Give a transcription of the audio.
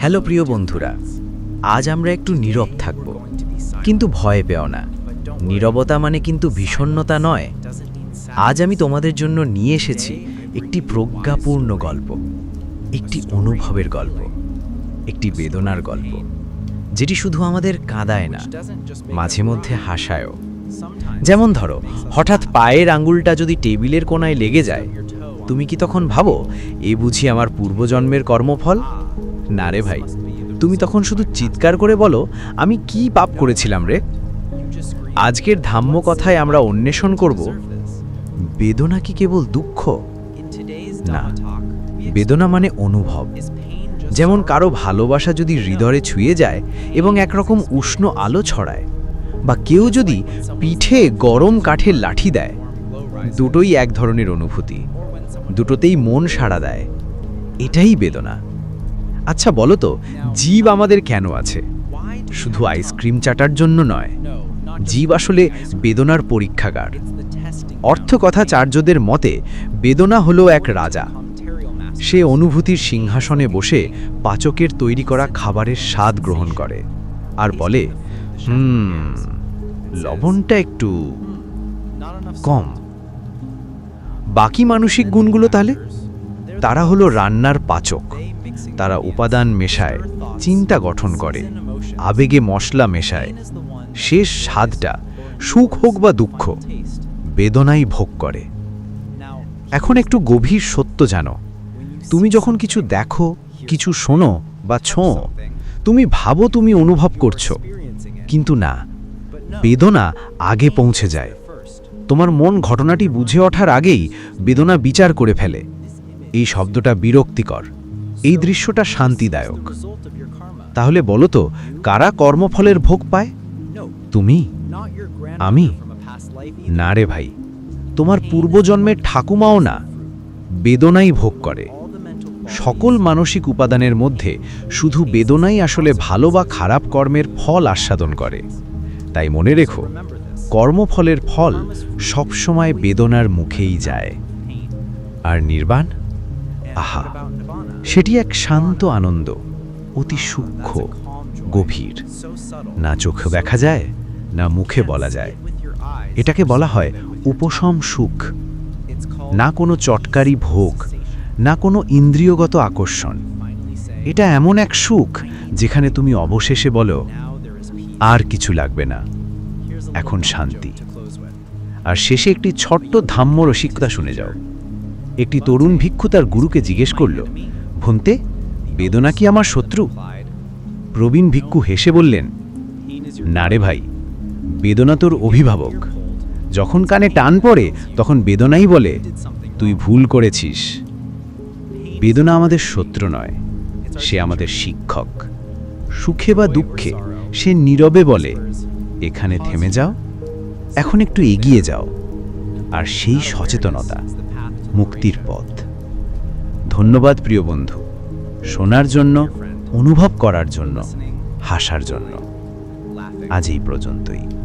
Hello প্রিয় বন্ধুরা, আজ আমরা একটু নীরব থাকব। কিন্তু ভয় পেও না। নীরবতা মানে কিন্তু বিষণ্ণতা নয়। আজ আমি তোমাদের জন্য নিয়ে এসেছি একটি প্রজ্ঞাপূর্ণ গল্প, একটি অনুভবের গল্প, একটি বেদনার গল্প, যেটি শুধু আমাদের কাঁদায় না, মাঝে মধ্যে হাসায়ও। যেমন ধরো, হঠাৎ পায়ের আঙুলটা যদি টেবিলের কোনায় লেগে যায়, তুমি কি তখন ভাবো, এ বুঝি আমার পূর্বজন্মের কর্মফল? না রে ভাই, তুমি তখন শুধু চিৎকার করে বলো, আমি কি পাপ করেছিলাম রে? আজকের ধাম্য কথায় আমরা অন্বেষণ করব, বেদনা কি কেবল দুঃখ? না, বেদনা মানে অনুভব। যেমন কারও ভালোবাসা যদি হৃদয়ে ছুঁয়ে যায় এবং একরকম উষ্ণ আলো ছড়ায়, বা কেউ যদি পিঠে গরম কাঠের লাঠি দেয়, দুটোই এক ধরনের অনুভূতি, দুটোতেই মন সাড়া দেয়। এটাই বেদনা। আচ্ছা বলো তো, জীব আমাদের কেন আছে? শুধু আইসক্রিম চাটার জন্য নয়, জীব আসলে বেদনার পরীক্ষাগার। অর্থকথা চার্যদের মতে, বেদনা হলো এক রাজা। সে অনুভূতির সিংহাসনে বসে পাচকের তৈরি করা খাবারের স্বাদ গ্রহণ করে আর বলে, হুম, লবণটা একটু কম। বাকি মানসিক গুণগুলো তাহলে? তারা হলো রান্নার পাচক। তারা উপাদান মেশায়, চিন্তা গঠন করে, আবেগে মশলা মেশায়। শেষ স্বাদটা সুখ হোক বা দুঃখ, বেদনাই ভোগ করে। এখন একটু গভীর সত্য জানো। তুমি যখন কিছু দেখো, কিছু শোনো বা ছোঁও, তুমি ভাবো তুমি অনুভব করছ। কিন্তু না, বেদনা আগে পৌঁছে যায়। তোমার মন ঘটনাটি বুঝে ওঠার আগেই বেদনা বিচার করে ফেলে। এই শব্দটা বিরক্তিকর। এই দৃশ্যটা শান্তিদায়ক। তাহলে বলো তো, কারা কর্মফলের ভোগ পায়? তুমি? আমি? না রে ভাই, তোমার পূর্বজন্মের ঠাকুমাও না, বেদনাই ভোগ করে। সকল মানসিক উপাদানের মধ্যে শুধু বেদনাই আসলে ভালো বা খারাপ কর্মের ফল আস্বাদন করে। তাই মনে রেখো, কর্মফলের ফল সবসময় বেদনার মুখেই যায়। আর নির্বাণ? আহা সেটি এক শান্ত আনন্দ অতি সূক্ষ্ম গভীর। না চোখ দেখা যায় না মুখে বলা যায়। এটাকে বলা হয় উপশম সুখ। না কোনো চটকারি ভোগ না কোনো ইন্দ্রিয়গত আকর্ষণ। এটা এমন এক সুখ যেখানে তুমি অবশেষে বলো আর কিছু লাগবে না। এখন শান্তি। আর শেষে একটি ছোট্ট ধাম্য রসিকতা শুনে যাও। একটি তরুণ ভিক্ষু তার গুরুকে জিজ্ঞেস করল, ভন্তে, বেদনা কি আমার শত্রু? প্রবীণ ভিক্ষু হেসে বললেন, না রে ভাই, বেদনা তোর অভিভাবক। যখন কানে টান পড়ে, তখন বেদনাই বলে, তুই ভুল করেছিস। বেদনা আমাদের শত্রু নয়, সে আমাদের শিক্ষক। সুখে বা দুঃখে, সে নীরবে বলে, এখানে থেমে যাও, এখন একটু এগিয়ে যাও। আর সেই সচেতনতা মুক্তির পথ। ধন্যবাদ প্রিয় বন্ধু, শোনার জন্য, অনুভব করার জন্য, হাসার জন্য। আজ এই পর্যন্তই।